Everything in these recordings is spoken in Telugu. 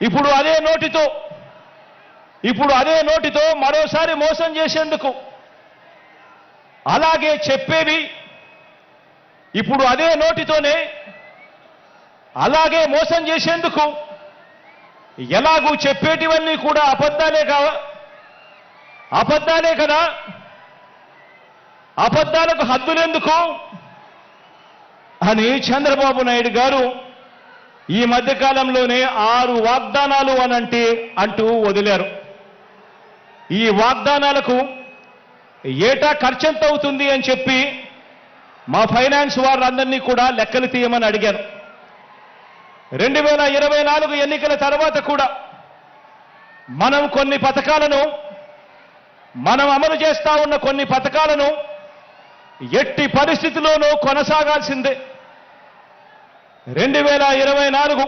ఇప్పుడు అదే నోటితో ఇప్పుడు అదే నోటితో మరోసారి మోసం చేసేందుకు అలాగే చెప్పేవి ఇప్పుడు అదే నోటితోనే అలాగే మోసం చేసేందుకు ఎలాగూ చెప్పేటివన్నీ కూడా అబద్ధాలే కావా అబద్ధాలే కదా? అబద్ధాలకు హద్దులెందుకు? అని చంద్రబాబు నాయుడు గారు ఈ మధ్యకాలంలోనే ఆరు వాగ్దానాలు అనంటే అంటూ వదిలారు. ఈ వాగ్దానాలకు ఏటా ఖర్చెంత అవుతుంది అని చెప్పి మా ఫైనాన్స్ వారందరినీ కూడా లెక్కలు తీయమని అడిగాను రెండు వేల ఇరవై నాలుగు ఎన్నికల తర్వాత కూడా మనం కొన్ని పథకాలను మనం అమలు చేస్తా ఉన్న కొన్ని పథకాలను ఎట్టి పరిస్థితిలోనూ కొనసాగాల్సిందే. రెండు వేల ఇరవై నాలుగు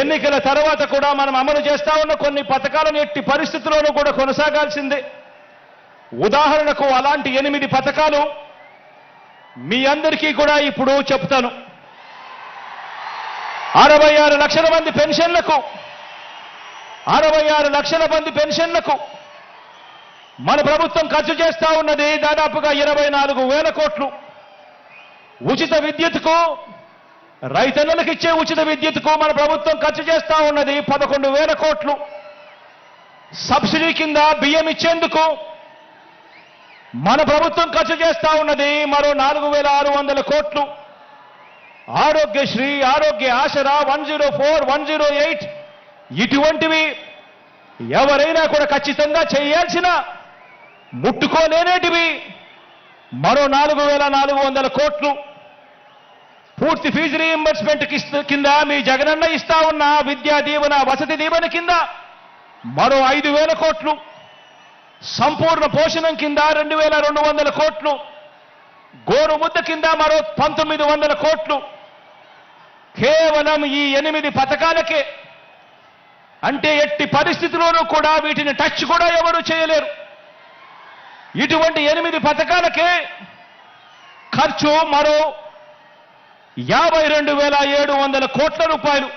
ఎన్నికల తర్వాత కూడా మనం అమలు చేస్తా ఉన్న కొన్ని పథకాలను ఎట్టి పరిస్థితుల్లోనూ కూడా కొనసాగాల్సిందే. ఉదాహరణకు అలాంటి ఎనిమిది పథకాలు మీ అందరికీ కూడా ఇప్పుడు చెప్తాను. అరవై ఆరు లక్షల మంది పెన్షన్లకు అరవై ఆరు లక్షల మంది పెన్షన్లకు మన ప్రభుత్వం ఖర్చు చేస్తా ఉన్నది దాదాపుగా ఇరవై నాలుగు వేల కోట్లు. ఉచిత విద్యుత్కు రైతన్నలకు ఇచ్చే ఉచిత విద్యుత్కు మన ప్రభుత్వం ఖర్చు చేస్తా ఉన్నది పదకొండు వేల కోట్లు. సబ్సిడీ కింద బియ్యం ఇచ్చేందుకు మన ప్రభుత్వం ఖర్చు చేస్తా ఉన్నది మరో నాలుగు వేల ఆరు వందల కోట్లు. Aarogyasri Arogya Asara one zero four one zero eight ఇటువంటివి ఎవరైనా కూడా ఖచ్చితంగా చేయాల్సిన ముట్టుకోలేనేటివి. మరో నాలుగు వేల నాలుగు వందల కోట్లు. పూర్తి ఫీజు రీఎంబర్స్మెంట్ కింద మీ జగనన్న ఇస్తా ఉన్న విద్యా దీవెన వసతి దీవెన కింద మరో ఐదు వేల కోట్లు. సంపూర్ణ పోషణం కింద రెండు వేల రెండు వందల కోట్లు. గోరు ముద్ద కింద మరో పంతొమ్మిది వందల కోట్లు. కేవలం ఈ ఎనిమిది పథకాలకే. అంటే ఎట్టి పరిస్థితిలోనూ కూడా వీటిని టచ్ కూడా ఎవరు చేయలేరు. ఇటువంటి ఎనిమిది పథకాలకే ఖర్చు మరో యాభై రెండు వేల ఏడు వందల కోట్ల రూపాయలు.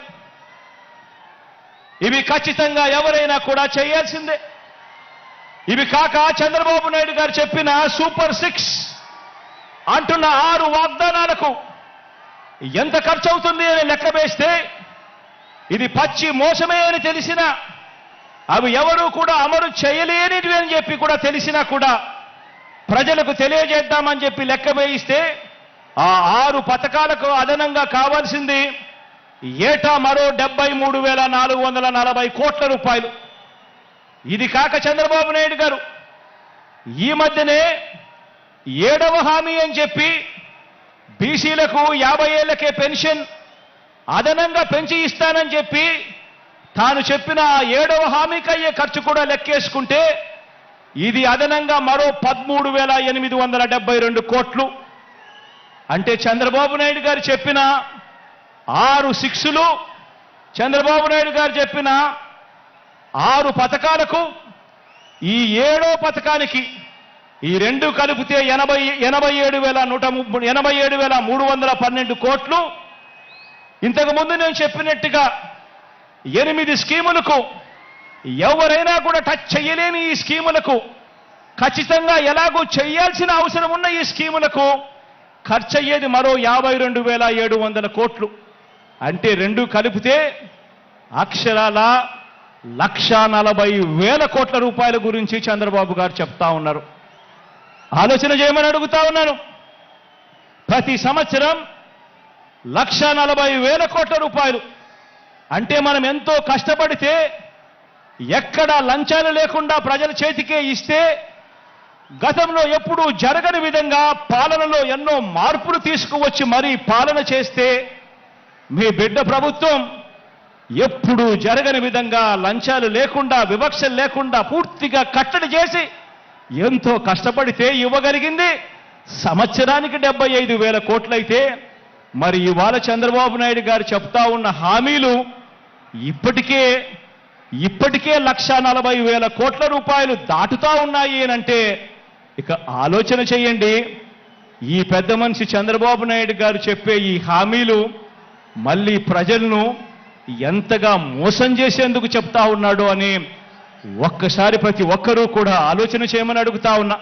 ఇవి ఖచ్చితంగా ఎవరైనా కూడా చేయాల్సిందే. ఇవి కాక చంద్రబాబు నాయుడు గారు చెప్పిన సూపర్ సిక్స్ అంటున్న ఆరు వాగ్దానాలకు ఎంత ఖర్చు అవుతుంది అని లెక్క వేస్తే ఇది పచ్చి మోసమే అని తెలిసినా అవి ఎవరూ కూడా అమలు చేయలేనివి అని చెప్పి కూడా తెలిసినా కూడా ప్రజలకు తెలియజేద్దామని చెప్పి లెక్క వేయిస్తే ఆ ఆరు పథకాలకు అదనంగా కావాల్సింది ఏటా మరో డెబ్బై మూడు వేల నాలుగు వందల నలభై కోట్ల రూపాయలు. ఇది కాక చంద్రబాబు నాయుడు గారు. ఈ మధ్యనే ఏడవ హామీ అని చెప్పి బీసీలకు యాభై ఏళ్ళకే పెన్షన్ అదనంగా పెంచి ఇస్తానని చెప్పి తాను చెప్పిన ఆ ఏడవ హామీకి అయ్యే ఖర్చు కూడా లెక్కేసుకుంటే ఇది అదనంగా మరో పదమూడు వేల ఎనిమిది వందల డెబ్బై రెండు కోట్లు. అంటే చంద్రబాబు నాయుడు గారు చెప్పిన ఆరు శిక్షలు చంద్రబాబు నాయుడు గారు చెప్పిన ఆరు పథకాలకు ఈ ఏడో పథకానికి ఈ రెండు కలిపితే ఎనభై ఎనభై ఏడు వేల నూట ముప్పై ఎనభై ఏడు వేల మూడు వందల పన్నెండు కోట్లు. ఇంతకుముందు నేను చెప్పినట్టుగా ఎనిమిది స్కీములకు ఎవరైనా కూడా టచ్ చేయలేని ఈ స్కీములకు ఖచ్చితంగా ఎలాగో చేయాల్సిన అవసరం ఉన్న ఈ స్కీములకు ఖర్చు అయ్యేది మరో యాభై రెండు వేల ఏడు వందల కోట్లు. అంటే రెండు కలిపితే అక్షరాల లక్ష నలభై వేల కోట్ల రూపాయల గురించి చంద్రబాబు గారు చెప్తా ఉన్నారు. ఆలోచన చేయమని అడుగుతా ఉన్నాను. ప్రతి సంవత్సరం లక్ష నలభై వేల కోట్ల రూపాయలు. అంటే మనం ఎంతో కష్టపడితే ఎక్కడ లంచాలు లేకుండా ప్రజల చేతికే ఇస్తే గతంలో ఎప్పుడూ జరగని విధంగా పాలనలో ఎన్నో మార్పులు తీసుకువచ్చి మరీ పాలన చేస్తే మీ బిడ్డ ప్రభుత్వం ఎప్పుడూ జరగని విధంగా లంచాలు లేకుండా వివక్ష లేకుండా పూర్తిగా కట్టడి చేసి ఎంతో కష్టపడితే ఇవ్వగలిగింది. సంవత్సరానికి డెబ్బై ఐదు వేల కోట్లయితే మరి ఇవాళ చంద్రబాబు నాయుడు గారు చెప్తా ఉన్న హామీలు ఇప్పటికే ఇప్పటికే లక్ష నలభై వేల కోట్ల రూపాయలు దాటుతా ఉన్నాయి అంటే ఇక ఆలోచన చేయండి. ఈ పెద్ద మనిషి చంద్రబాబు నాయుడు గారు చెప్పే ఈ హామీలు మళ్ళీ ప్రజలను ఎంతగా మోసం చేసేందుకు చెప్తా ఉన్నాడో అని ఒక్కసారి ప్రతి ఒక్కరూ కూడా ఆలోచన చేయమని అడుగుతా ఉన్నా.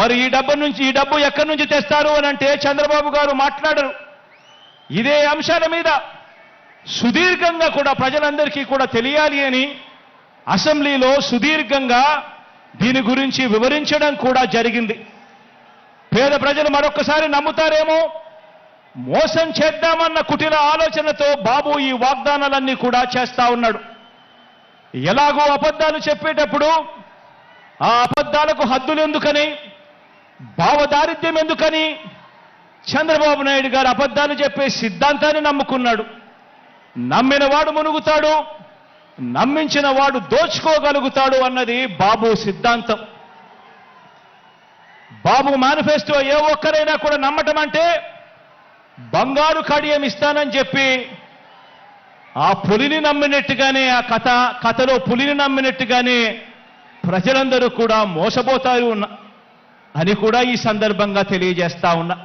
మరి ఈ డబ్బు నుంచి ఈ డబ్బు ఎక్కడి నుంచి తెస్తారు అని అంటే చంద్రబాబు గారు మాట్లాడరు. ఇదే అంశాల మీద సుదీర్ఘంగా కూడా ప్రజలందరికీ కూడా తెలియాలి అని అసెంబ్లీలో సుదీర్ఘంగా దీని గురించి వివరించడం కూడా జరిగింది. పేద ప్రజలు మరొకసారి నమ్ముతారేమో? మోసం చేద్దామన్న కుటిల ఆలోచనతో బాబు ఈ వాగ్దానాలన్నీ కూడా చేస్తా ఉన్నాడు. ఎలాగో అబద్ధాలు చెప్పేటప్పుడు ఆ అబద్ధాలకు హద్దులు ఎందుకని? భావదారిద్ర్యం ఎందుకని? చంద్రబాబు నాయుడు గారు అబద్ధాలు చెప్పే సిద్ధాంతాన్ని నమ్ముకున్నాడు. నమ్మిన వాడు మునుగుతాడు. నమ్మించిన వాడు దోచుకోగలుగుతాడు అన్నది బాబు సిద్ధాంతం. బాబు మేనిఫెస్టో ఏ ఒక్కరైనా కూడా నమ్మటం అంటే బంగారు కడియం ఇస్తానని చెప్పి ఆ పులిని నమ్మినట్టుగానే ఆ కథ కథలో పులిని నమ్మినట్టుగానే ప్రజలందరూ కూడా మోసపోతారు అని కూడా ఈ సందర్భంగా తెలియజేస్తా ఉన్నా.